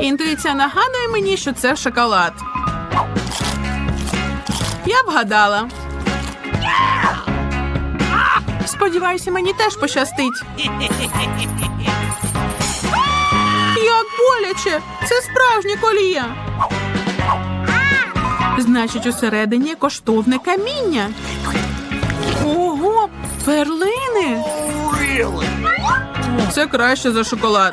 Інтуїція нагадує мені, що це шоколад. Я вгадала. Сподіваюся, мені теж пощастить. Як боляче! Це справжнє коліє. Значить, усередині коштовне каміння. Ого, перлини. Це краще за шоколад.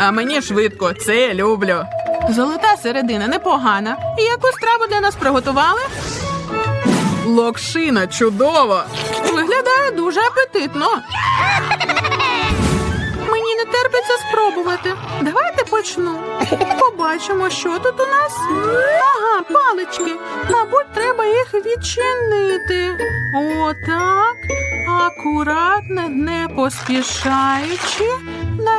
А мені швидко, це люблю. Золота середина непогана. І яку страву для нас приготували? Локшина чудово. Виглядає дуже апетитно. Мені не терпиться спробувати. Давайте почну. Побачимо, що тут у нас. Ага, палички. Мабуть, треба їх відчинити. Отак. Акуратно, не поспішаючи.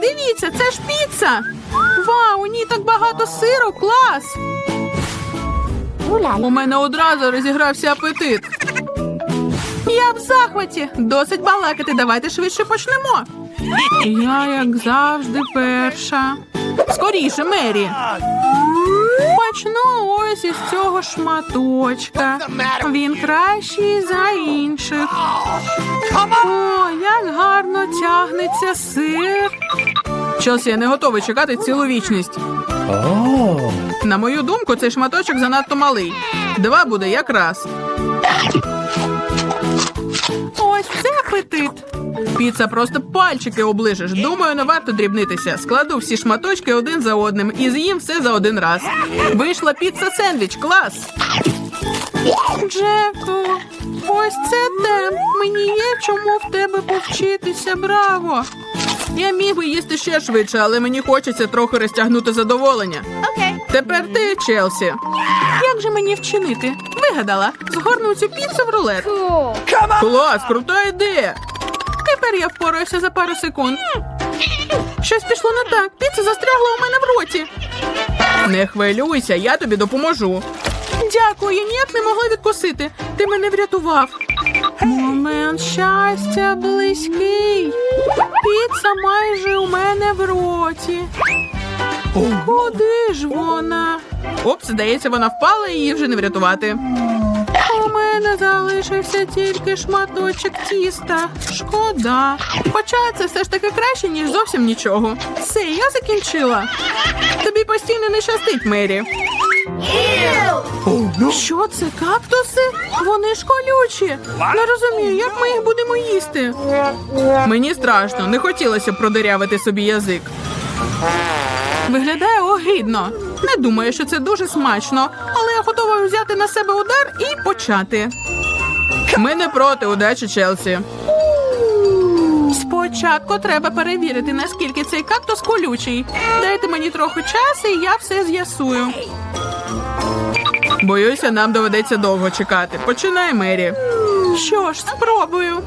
Дивіться, це ж піца. Вау, у ній так багато сиру, клас. У мене одразу розігрався апетит. Я в захваті. Досить балакати. Давайте швидше почнемо. Я, як завжди, перша. Скоріше, Мері. Почну ось із цього шматочка. Він кращий за інших. О, як гарно тягнеться сир. Час я не готовий чекати цілу вічність. На мою думку, цей шматочок занадто малий. Два буде якраз. Ось це апетит. Піца просто пальчики оближеш. Думаю, не варто дрібнитися. Складу всі шматочки один за одним і з'їм все за один раз. Вийшла піца сендвіч, клас. Джеку, ось це темп. Мені є чому в тебе повчитися, браво. Я міг би їсти ще швидше, але мені хочеться трохи розтягнути задоволення. Тепер ти, Челсі. Як же мені вчинити? Вигадала. Згорну цю піцу в рулет. Клас, крута ідея. Тепер я впораюся за пару секунд. Щось пішло не так. Піца застрягла у мене в роті. Не хвилюйся, я тобі допоможу. Дякую, ніяк не могла відкусити. Ти мене врятував. Момент щастя близький. Піца майже у мене в роті. Куди ж вона? Оп, здається, вона впала і її вже не врятувати. У мене залишився тільки шматочок тіста. Шкода. Хоча це все ж таки краще, ніж зовсім нічого. Все, я закінчила. Тобі постійно не щастить, Мері. Що це, кактуси? Вони ж колючі. Не розумію, як ми їх будемо їсти. Мені страшно, не хотілося б продирявити собі язик. Виглядає огидно. Не думаю, що це дуже смачно, але я готова взяти на себе удар і почати. Ми не проти удачі, Челсі. Спочатку треба перевірити, наскільки цей кактус колючий. Дайте мені трохи часу, і я все з'ясую. Боюся, нам доведеться довго чекати. Починай, Мері. Що ж, спробую.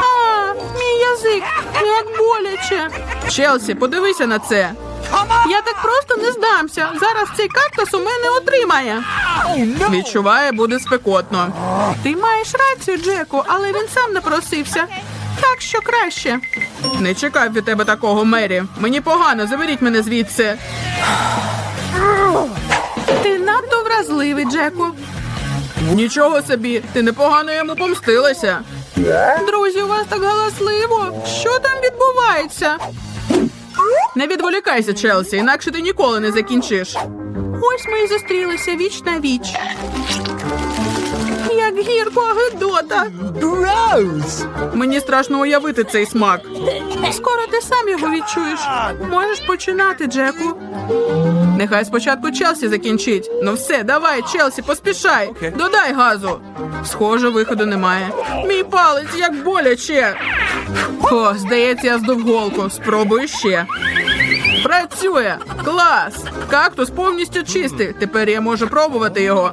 А, мій язик, як боляче. Челсі, подивися на це. Я так просто не здамся. Зараз цей кактус у мене отримає. Відчуває, буде спекотно. Ти маєш рацію, Джеку, але він сам напросився. Так що краще. Не чекав від тебе такого, Мері. Мені погано, заберіть мене звідси. Надто вразливий, Джеку. Нічого собі, ти непогано йому помстилася. Друзі, у вас так галасливо. Що там відбувається? Не відволікайся, Челсі, інакше ти ніколи не закінчиш. Ось ми і зустрілися віч на віч. Як гірко гидота. Gross. Мені страшно уявити цей смак. Скоро ти сам його відчуєш. Можеш починати, Джеку. Нехай спочатку Челсі закінчить. Ну все, давай, Челсі, поспішай. Додай газу. Схоже, виходу немає. Мій палець як боляче. О, здається, я здув голку. Спробую ще. Працює! Клас! Кактус повністю чистий. Тепер я можу пробувати його.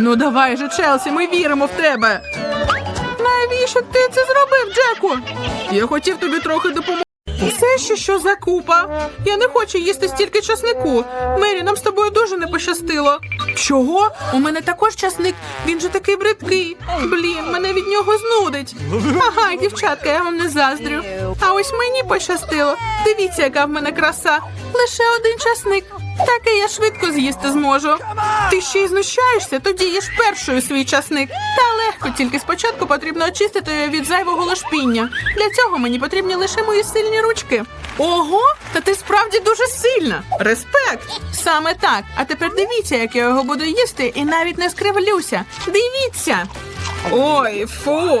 Ну давай же, Челсі, ми віримо в тебе. Навіщо ти це зробив, Джеку? Я хотів тобі трохи допомогти. Це ще що за купа? Я не хочу їсти стільки часнику. Мері, нам з тобою дуже не пощастило. Чого? У мене також часник. Він же такий бридкий. Блін, мене від нього знудить. Ага, дівчатка, я вам не заздрю. А ось мені пощастило. Дивіться, яка в мене краса. Лише один часник. Таке я швидко з'їсти зможу. Ти ще й знущаєшся, тоді їж першою свій часник. Та легко, тільки спочатку потрібно очистити від зайвого лошпіння. Для цього мені потрібні лише мої сильні ручки. Ого, та ти справді дуже сильна. Респект! Саме так. А тепер дивіться, як я його буду їсти, і навіть не скривлюся. Дивіться. Ой, фу.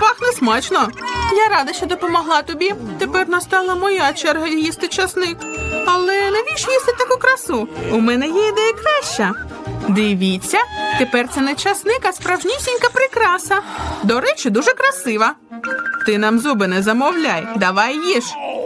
Пахне смачно. Я рада, що допомогла тобі. Тепер настала моя черга їсти часник. Але навіщо їсти таку красу? У мене є ідея краща. Дивіться, тепер це не часник, а справжнісінька прикраса. До речі, дуже красива. Ти нам зуби не замовляй, давай їж.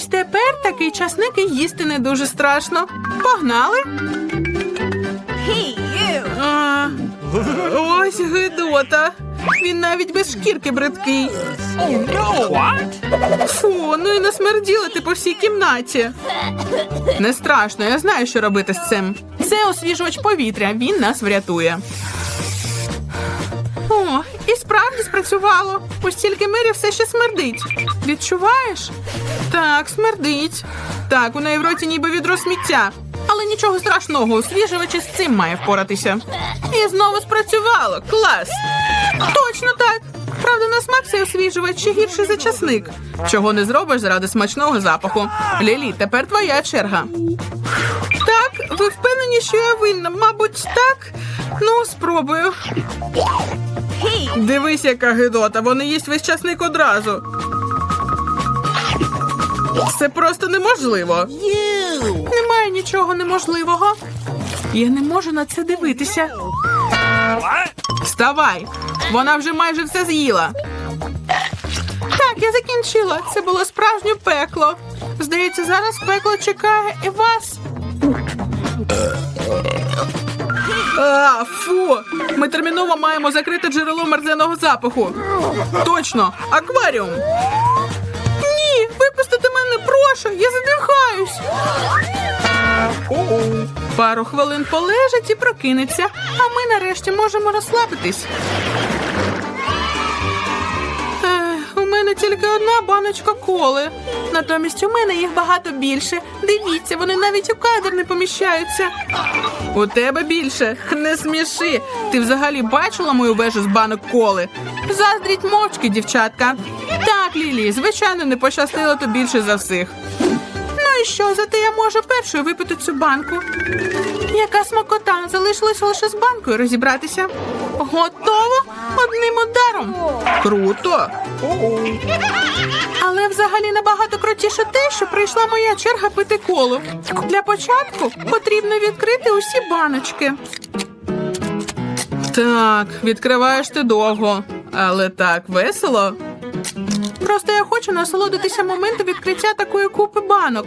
Ось тепер такий часник і їсти не дуже страшно. Погнали. А, ось гидота. Він навіть без шкірки бридкий. Фу, ну і насмерділити по всій кімнаті. Не страшно, я знаю, що робити з цим. Це освіжувач повітря, він нас врятує. О, справді спрацювало. Ось тільки мирі все ще смердить. Відчуваєш? Так, смердить. Так, у неї в роті ніби відро сміття. Але нічого страшного, освіжувач із цим має впоратися. І знову спрацювало. Клас! Точно так. Правда, на смак цей освіжувач ще гірший за часник. Чого не зробиш заради смачного запаху. Лілі, тепер твоя черга. Так, ви впевнені, що я винна? Мабуть, так. Ну, спробую. Дивись, яка гидота, вони їсть весь часник одразу. Це просто неможливо. Немає нічого неможливого. Я не можу на це дивитися. Вставай! Вона вже майже все з'їла. Так, я закінчила. Це було справжнє пекло. Здається, зараз пекло чекає і вас. А, фу! Ми терміново маємо закрити джерело мерзеного запаху. Точно, акваріум. Ні, випустите мене, прошу, я задихаюсь. Пару хвилин полежить і прокинеться, а ми нарешті можемо розслабитись. Тільки одна баночка коли. Натомість у мене їх багато більше. Дивіться, вони навіть у кадр не поміщаються. У тебе більше. Не сміши. Ти взагалі бачила мою вежу з банок коли? Заздріть мовчки, дівчатка. Так, Лілі, звичайно, не пощастило то більше за всіх. Ну і що, зате я можу першою випити цю банку. Яка смакота, залишилося лише з банкою розібратися. Готово одним ударом. Круто. Але взагалі набагато крутіше те, що прийшла моя черга пити коло. Для початку потрібно відкрити усі баночки. Так, відкриваєш ти довго, але так весело. Просто я хочу насолодитися моментом відкриття такої купи банок.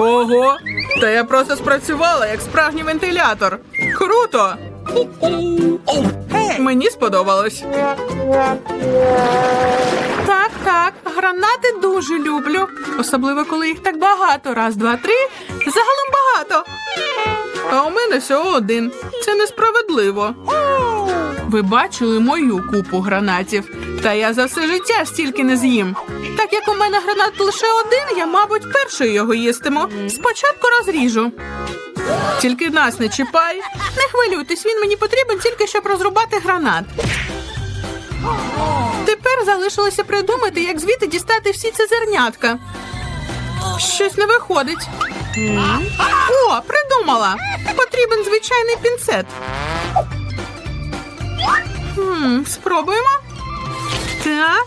Ого, та я просто спрацювала як справжній вентилятор. Круто! Мені сподобалось. Так, так, гранати дуже люблю. Особливо, коли їх так багато. Раз, два, три. Загалом багато. А у мене всього один. Це несправедливо. Ви бачили мою купу гранатів, та я за все життя стільки не з'їм. Так як у мене гранат лише один, я, мабуть, першою його їстиму. Спочатку розріжу. Тільки нас не чіпай. Не хвилюйтесь, він мені потрібен тільки щоб розрубати гранат. Тепер залишилося придумати, як звідти дістати всі ці зернятка. Щось не виходить. О, придумала! Потрібен звичайний пінцет. Хм, спробуємо. Так.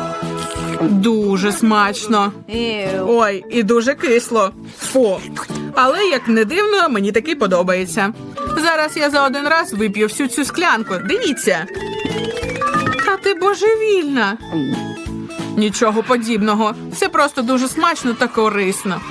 Дуже смачно. Ой, і дуже кисло. Фу. Але як не дивно, мені таки подобається. Зараз я за один раз вип'ю всю цю склянку. Дивіться. Та ти божевільна. Нічого подібного. Це просто дуже смачно та корисно.